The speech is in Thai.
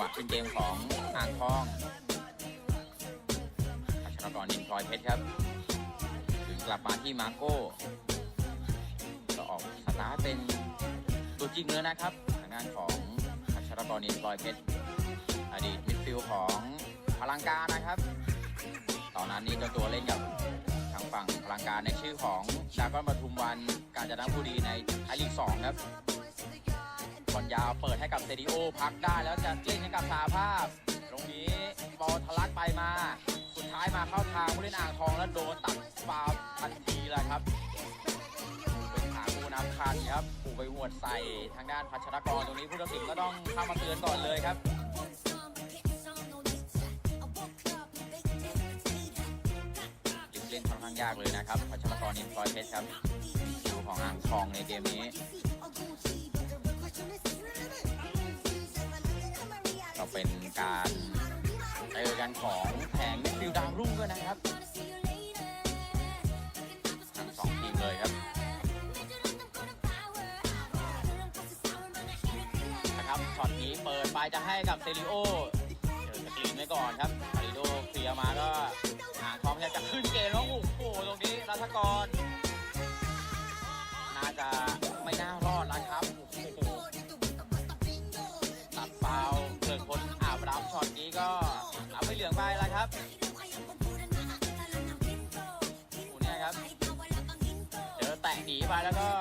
หวะขึ้นเกมของอ่างทองพัชรกรนินพลอยเพชรครับ ถึงกลับมาที่มาโก้ก็ออกสตาร์ทเป็นตัวจริงเลยนะครับทางด้านของพัชรกรนินพลอยเพชรอดีตมิดฟิลด์ของพลังการนะครับ ตอนนั้นนี่เจ้าตัวเล่นกับทางฝั่งพลังการในชื่อของดากอนปทุมวัน กาญจนบุรีในไทยลีก2ครับ อลยาวเปิดให้กับเซดิโอพักได้แล้วจะเล่นให้กับสาภาพ ตรงนี้บอลทะลักไปมา สุดท้ายมาเข้าทางผู้เล่นอ่างทองแล้วโดนตัดฟาวทันทีเลยครับ เป็นทางผู้ำคันครับผูกไปหวดใส่ทางด้านพัชรกรตรงนี้ผู้ตัดสินก็ต้องเข้ามาเตือนก่อนเลยครับเล่นค่อนข้างยากเลยนะครับพัชรกรนินพลอยเพชรครับดูของอ่างทองในเกมนี้ การเจอกันของแผงมิดฟิลด์ดาวรุ่งด้วยนะครับ ทั้งสองทีมเลยครับนะครับช็อตนี้เปิดไปจะให้กับเซริโอเจอสกรีนไว้ก่อนครับเซริโอเคลียร์มาก็หางทองพยายามจะขึ้นเกมแล้วโอ้โหตรงนี้รัฐกรน่าจะ ครับโอ้เนี่ยครับ เดี๋ยวแตะหนีไปแล้วก็